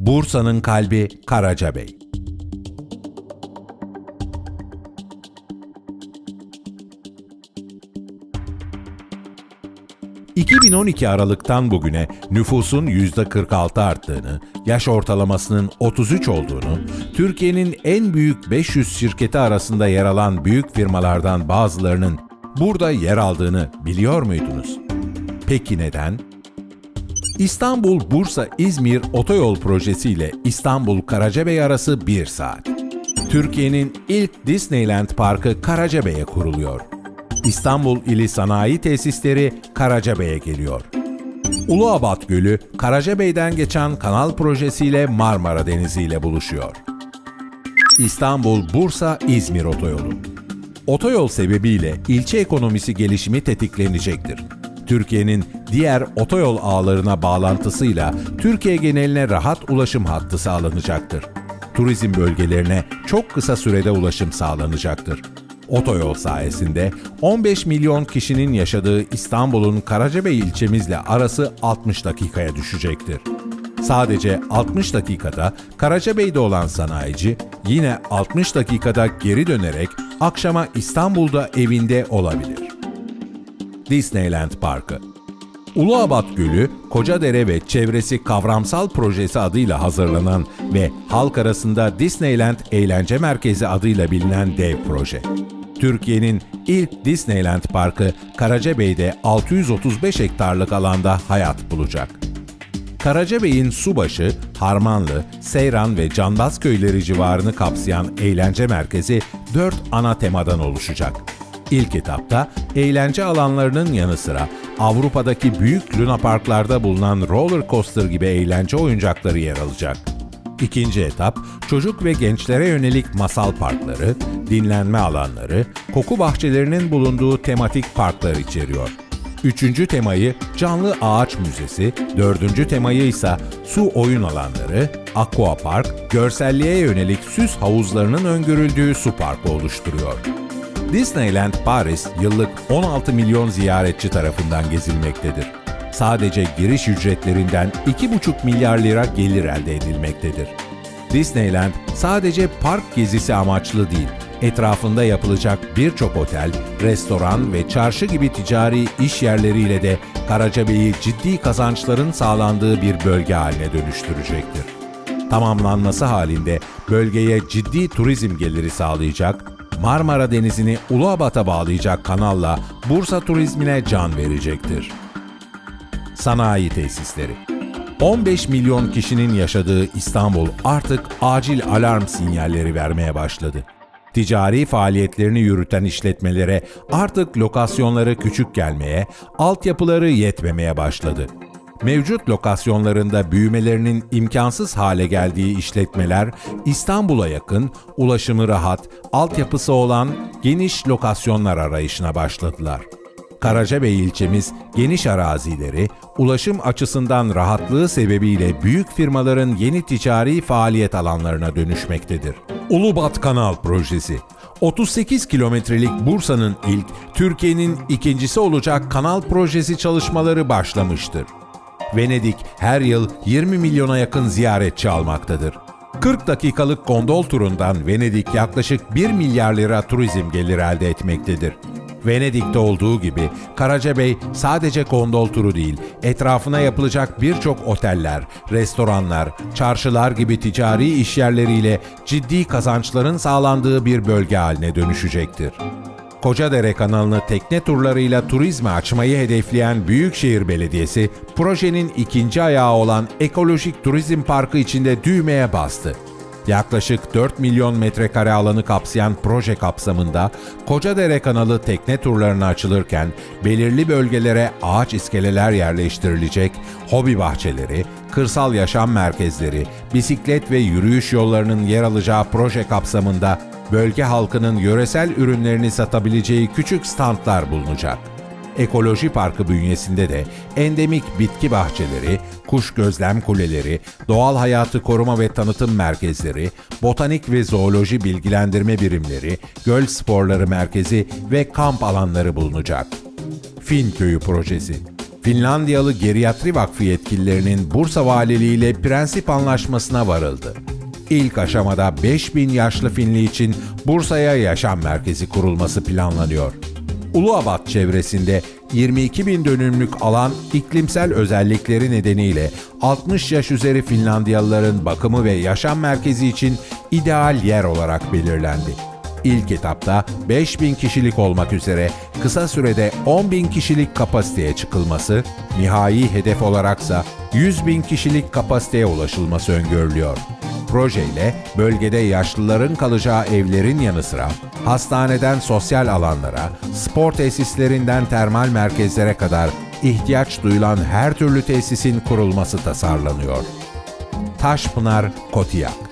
Bursa'nın kalbi Karacabey. ...2012 Aralık'tan bugüne nüfusun %46 arttığını, yaş ortalamasının 33 olduğunu, Türkiye'nin en büyük 500 şirketi arasında yer alan büyük firmalardan bazılarının burada yer aldığını biliyor muydunuz? Peki neden? İstanbul-Bursa-İzmir otoyol projesiyle İstanbul-Karacabey arası 1 saat. Türkiye'nin ilk Disneyland Parkı Karacabey'e kuruluyor. İstanbul ili sanayi tesisleri Karacabey'e geliyor. Uluabat Gölü, Karacabey'den geçen kanal projesiyle Marmara Denizi ile buluşuyor. İstanbul-Bursa-İzmir otoyolu. Otoyol sebebiyle ilçe ekonomisi gelişimi tetiklenecektir. Türkiye'nin diğer otoyol ağlarına bağlantısıyla Türkiye geneline rahat ulaşım hattı sağlanacaktır. Turizm bölgelerine çok kısa sürede ulaşım sağlanacaktır. Otoyol sayesinde 15 milyon kişinin yaşadığı İstanbul'un Karacabey ilçemizle arası 60 dakikaya düşecektir. Sadece 60 dakikada Karacabey'de olan sanayici yine 60 dakikada geri dönerek akşama İstanbul'da evinde olabilir. Disneyland Parkı Uluabat Gölü, Kocadere ve çevresi kavramsal projesi adıyla hazırlanan ve halk arasında Disneyland Eğlence Merkezi adıyla bilinen dev proje. Türkiye'nin ilk Disneyland Parkı Karacabey'de 635 hektarlık alanda hayat bulacak. Karacabey'in Subaşı, Harmanlı, Seyran ve Canbaz köyleri civarını kapsayan eğlence merkezi 4 ana temadan oluşacak. İlk etapta eğlence alanlarının yanı sıra Avrupa'daki büyük lunaparklarda bulunan roller coaster gibi eğlence oyuncakları yer alacak. İkinci etap, çocuk ve gençlere yönelik masal parkları, dinlenme alanları, koku bahçelerinin bulunduğu tematik parklar içeriyor. Üçüncü temayı canlı ağaç müzesi, dördüncü temayı ise su oyun alanları, aqua park, görselliğe yönelik süs havuzlarının öngörüldüğü su parkı oluşturuyor. Disneyland Paris yıllık 16 milyon ziyaretçi tarafından gezilmektedir. Sadece giriş ücretlerinden 2,5 milyar lira gelir elde edilmektedir. Disneyland sadece park gezisi amaçlı değil, etrafında yapılacak birçok otel, restoran ve çarşı gibi ticari iş yerleriyle de Karacabey'i ciddi kazançların sağlandığı bir bölge haline dönüştürecektir. Tamamlanması halinde bölgeye ciddi turizm geliri sağlayacak, Marmara Denizi'ni Uluabat'a bağlayacak kanalla Bursa turizmine can verecektir. Sanayi tesisleri 15 milyon kişinin yaşadığı İstanbul artık acil alarm sinyalleri vermeye başladı. Ticari faaliyetlerini yürüten işletmelere artık lokasyonları küçük gelmeye, altyapıları yetmemeye başladı. Mevcut lokasyonlarında büyümelerinin imkansız hale geldiği işletmeler İstanbul'a yakın, ulaşımı rahat, altyapısı olan geniş lokasyonlar arayışına başladılar. Karacabey ilçemiz geniş arazileri, ulaşım açısından rahatlığı sebebiyle büyük firmaların yeni ticari faaliyet alanlarına dönüşmektedir. Ulubat Kanal Projesi 38 kilometrelik Bursa'nın ilk, Türkiye'nin ikincisi olacak kanal projesi çalışmaları başlamıştır. Venedik her yıl 20 milyona yakın ziyaretçi almaktadır. 40 dakikalık gondol turundan Venedik yaklaşık 1 milyar lira turizm geliri elde etmektedir. Venedik'te olduğu gibi Karacabey sadece gondol turu değil, etrafına yapılacak birçok oteller, restoranlar, çarşılar gibi ticari işyerleriyle ciddi kazançların sağlandığı bir bölge haline dönüşecektir. Kocadere kanalını tekne turlarıyla turizme açmayı hedefleyen Büyükşehir Belediyesi, projenin ikinci ayağı olan Ekolojik Turizm Parkı içinde düğmeye bastı. Yaklaşık 4 milyon metrekare alanı kapsayan proje kapsamında Kocadere kanalı tekne turlarına açılırken belirli bölgelere ağaç iskeleler yerleştirilecek, hobi bahçeleri, kırsal yaşam merkezleri, bisiklet ve yürüyüş yollarının yer alacağı proje kapsamında bölge halkının yöresel ürünlerini satabileceği küçük standlar bulunacak. Ekoloji Parkı bünyesinde de endemik bitki bahçeleri, kuş gözlem kuleleri, doğal hayatı koruma ve tanıtım merkezleri, botanik ve zooloji bilgilendirme birimleri, göl sporları merkezi ve kamp alanları bulunacak. Fin Köyü Projesi Finlandiyalı Geriatri Vakfı yetkililerinin Bursa Valiliği ile prensip anlaşmasına varıldı. İlk aşamada 5000 yaşlı Finli için Bursa'ya yaşam merkezi kurulması planlanıyor. Uluabat çevresinde 22 bin dönümlük alan iklimsel özellikleri nedeniyle 60 yaş üzeri Finlandiyalıların bakımı ve yaşam merkezi için ideal yer olarak belirlendi. İlk etapta 5000 kişilik olmak üzere kısa sürede 10 bin kişilik kapasiteye çıkılması, nihai hedef olaraksa 100 bin kişilik kapasiteye ulaşılması öngörülüyor. Projeyle bölgede yaşlıların kalacağı evlerin yanı sıra hastaneden sosyal alanlara, spor tesislerinden termal merkezlere kadar ihtiyaç duyulan her türlü tesisin kurulması tasarlanıyor. Taşpınar, Kotiyak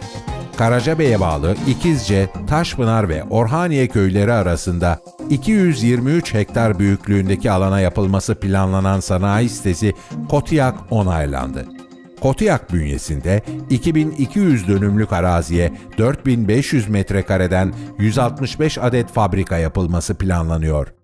Karacabey'e bağlı İkizce, Taşpınar ve Orhaniye köyleri arasında 223 hektar büyüklüğündeki alana yapılması planlanan sanayi sitesi Kotiyak onaylandı. Kotiyak bünyesinde 2200 dönümlük araziye 4500 metrekareden 165 adet fabrika yapılması planlanıyor.